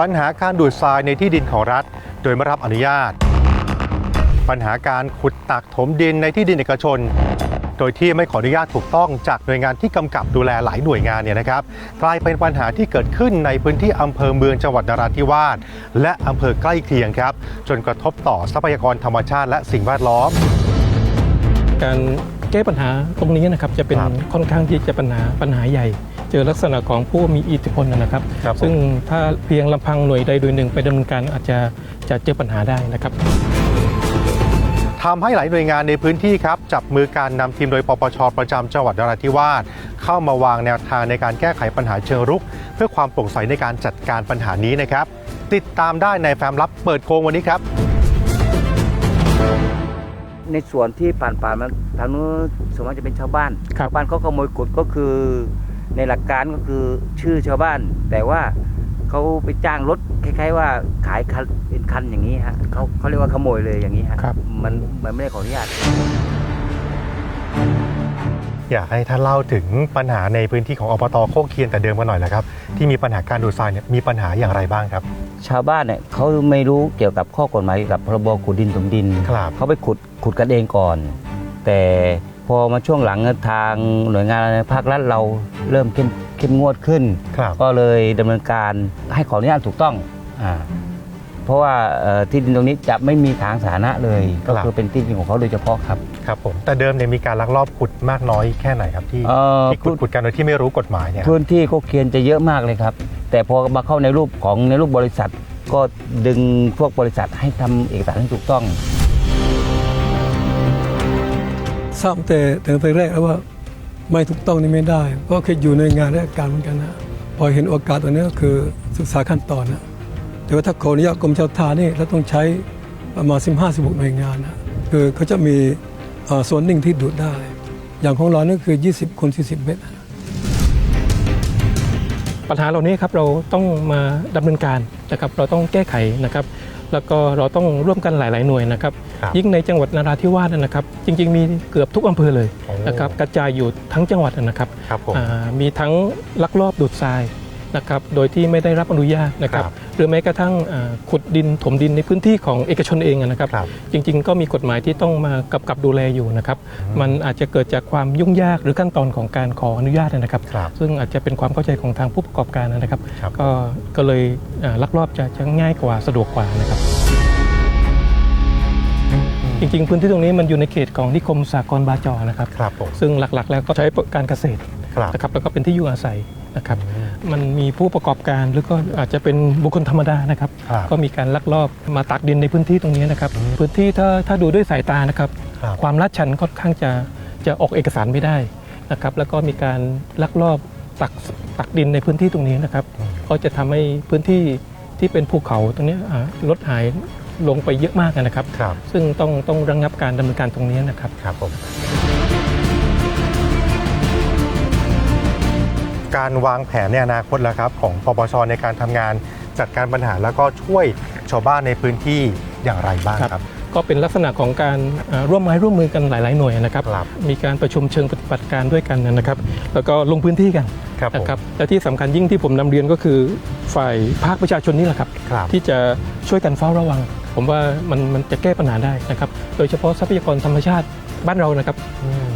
ปัญหาการดูดทรายในที่ดินของรัฐ โดยไม่รับอนุญาต ปัญหาการขุดตักถมดินในที่ดินเอกชน โดยที่ไม่ขออนุญาตถูกต้องจากหน่วยงานที่กำกับดูแลหลายหน่วยงานเนี่ยนะครับกลายเป็นปัญหาที่เกิดขึ้นในพื้นที่อำเภอเมืองจังหวัดนราธิวาสและอำเภอใกล้เคียงครับ จนกระทบต่อทรัพยากรธรรมชาติและสิ่งแวดล้อม การแก้ปัญหาตรงนี้นะครับจะเป็นครับ ค่อนข้างที่จะปัญหาปัญหาใหญ่ เจอลักษณะของผู้มีอิทธิพลนะครับครับผมซึ่งถ้าเพียงลำพังหน่วยใดโดยหนึ่งไปดำเนินการอาจจะจะเจอปัญหาได้นะครับทำให้หลายหน่วยงานในพื้นที่ครับ จับมือการนำทีมโดยปปชประจำจังหวัดนราธิวาสเข้ามาวางแนวทางในการแก้ไขปัญหาเชิงรุก เพื่อความโปร่งใสในการจัดการปัญหานี้นะครับ ติดตามได้ในแฟ้มลับเปิดโคงวันนี้ครับ ในส่วนที่ผ่านผ่านๆมาทางนู้นส่วนมากจะเป็นชาวบ้านครับชาวบ้านเขาขโมยขุดก็คือ ในหลักการก็คือชื่อชาวบ้าน แต่ว่าเขาไปจ้างรถคล้ายๆว่าขายคันเป็นคันอย่างนี้ฮะเขาเขาเรียกว่าขโมยเลยอย่างนี้ฮะครับ มันมันไม่ได้ขออนุญาต อยากให้ท่านเล่าถึงปัญหาในพื้นที่ของอบตโคกเคียนแต่เดิมกันหน่อยแหละครับ ที่มีปัญหาการดูดทรายเนี่ยมีปัญหาอย่างไรบ้างครับ ชาวบ้านเนี่ยเขาไม่รู้เกี่ยวกับข้อกฎหมายเกี่ยวกับพรบขุดดินถมดิน ครับ เขาไปขุดขุดกันเองก่อน แต่ พอมาช่วงหลังทางหน่วยงานภาครัฐเราเริ่มเข้มเข้มงวดขึ้น ครับก็เลยดำเนินการให้ขออนุญาตถูกต้องอ่าเพราะว่าเอ่อที่ดินตรงนี้จะไม่มีทางสาธารณะเลย ก็คือเป็นที่ดินของเขาโดยเฉพาะครับ ครับผมแต่เดิมเนี่ยมีการลักลอบขุดมากน้อยแค่ไหนครับที่เอ่อ ที่ขุดขุดกันโดยที่ไม่รู้กฎหมายเนี่ยพื้นที่โคกเคียนจะเยอะมากเลยครับ แต่พอมาเข้าในรูปของในรูปบริษัท ก็ดึงพวกบริษัทให้ทำเอกสารให้ถูกต้อง ทราบแต่แต่แต่แรกแล้วว่าไม่ถูกต้องนี่ไม่ได้ เพราะเคยอยู่ในงานราชการเหมือนกันนะพอเห็นโอกาสตัวนี้ก็คือศึกษาขั้นตอนนะแต่ว่าถ้าขออนุญาตกรมชาวทานี่เราต้องใช้ประมาณ 15 16หน่วยงานนะคือเขาจะมีส่วนหนึ่งที่ดูดได้ อย่างของเรานี่คือ 20คูณ40 เมตร ปัญหาเหล่านี้ครับเราต้องมาดำเนินการนะครับ เราต้องแก้ไขนะครับ แล้วก็เราต้องร่วมกันหลาย ๆ หน่วยนะครับ ครับยิ่งในจังหวัดนราธิวาสนะครับ จริง ๆ มีเกือบทุกอำเภอเลยโอ้ นะครับกระจายอยู่ทั้งจังหวัดนะครับครับผม อ่ามีทั้งลักลอบดูดทรายนะครับโดยที่ไม่ได้รับอนุญาตนะครับ ครับห รือแม้กระทั่งอ่าขุดดินถมดินในพื้นที่ของเอกชนเองนะครับครับ จริง ๆ ก็มีกฎหมายที่ต้องมากำกับดูแลอยู่นะครับ มันอาจจะเกิดจากความยุ่งยากหรือขั้นตอนของการขออนุญาตนะครับครับซึ่งอาจจะเป็นความเข้าใจของทางผู้ประกอบการนะครับครับก็ก็เลยอ่าลักลอบจะจะง่ายกว่าสะดวกกว่านะครับจริงๆ พื้นที่ตรงนี้มันอยู่ในเขตของนิคมสากลบาจอนะครับครับผมซึ่งหลักๆ แล้วก็ใช้การเกษตร ครับนะครับแล้วก็เป็นที่อยู่อาศัยนะครับ มันมีผู้ประกอบการหรือก็อาจจะเป็นบุคคลธรรมดานะครับ ครับก็มีการลักลอบมาตักดินในพื้นที่ตรงนี้นะครับ พื้นที่ถ้าถ้าดูด้วยสายตานะครับ ครับ ความลาดชันค่อนข้างจะจะออกเอกสารไม่ได้นะครับ แล้วก็มีการลักลอบตักตักดินในพื้นที่ตรงนี้นะครับ ก็จะทำให้พื้นที่ที่เป็นภูเขาตรงนี้อ่าลดหายลงไปเยอะมากนะครับ ครับซึ่งต้องต้องระงงับการดำเนินการตรงนี้นะครับ ครับผม การวางแผนในอนาคตแล้วครับของปปชในการทำงานจัดการปัญหาแล้วก็ช่วยชาวบ้านในพื้นที่อย่างไรบ้างครับ ก็เป็นลักษณะของการอ่าร่วมไม้ร่วมมือกันหลาย ๆ หน่วยนะครับ ครับ มีการประชุมเชิงปฏิบัติการด้วยกันนะครับ แล้วก็ลงพื้นที่กันครับผมนะครับและที่สำคัญยิ่งที่ผมนำเรียนก็คือฝ่ายภาคประชาชนนี่แหละครับ ครับ ที่จะช่วยกันเฝ้าระวัง ผมว่ามันมันจะแก้ปัญหาได้นะครับ โดยเฉพาะทรัพยากรธรรมชาติบ้านเรานะครับ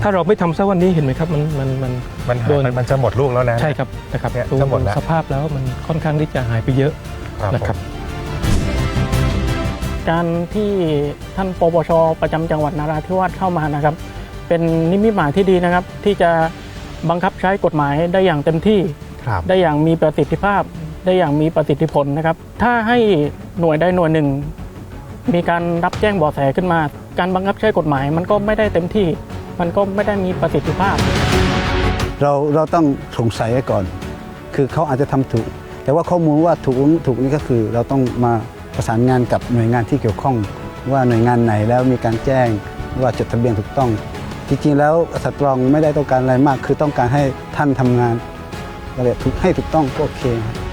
ถ้าเราไม่ทำซะวันนี้เห็นไหมครับ มันมันมันมันหาโดยนมันมันจะหมดลูกแล้วนะ ใช่ครับนะครับเนี่ยดูจะหมดแล้ว สภาพแล้วมันค่อนข้างที่จะหายไปเยอะครับนะครับผมการที่ท่านปปชประจำจังหวัดนราธิวาสเข้ามานะครับ เป็นนิมิตหมายที่ดีนะครับ ที่จะบังคับใช้กฎหมายได้อย่างเต็มที่ ครับ ได้อย่างมีประสิทธิภาพ ได้อย่างมีประสิทธิผลนะครับ ถ้าให้หน่วยใดหน่วยหนึ่ง มีการรับแจ้งเบาะแสขึ้นมา การบังคับใช้กฎหมาย มันก็ไม่ได้เต็มที่ มันก็ไม่ได้มีประสิทธิภาพ เราเราต้องสงสัยไว้ก่อน คือเขาอาจจะทำถูก แต่ว่าข้อมูลว่าถูกถูกนี่ก็คือ เราต้องมาประสานงานกับหน่วยงานที่เกี่ยวข้อง ว่าหน่วยงานไหนแล้วมีการแจ้งว่าจดทะเบียนถูกต้อง จริงๆ แล้วสตรองไม่ได้ต้องการอะไรมาก คือต้องการให้ท่านทำงานอะไรถูกให้ถูกต้องก็โอเคครับ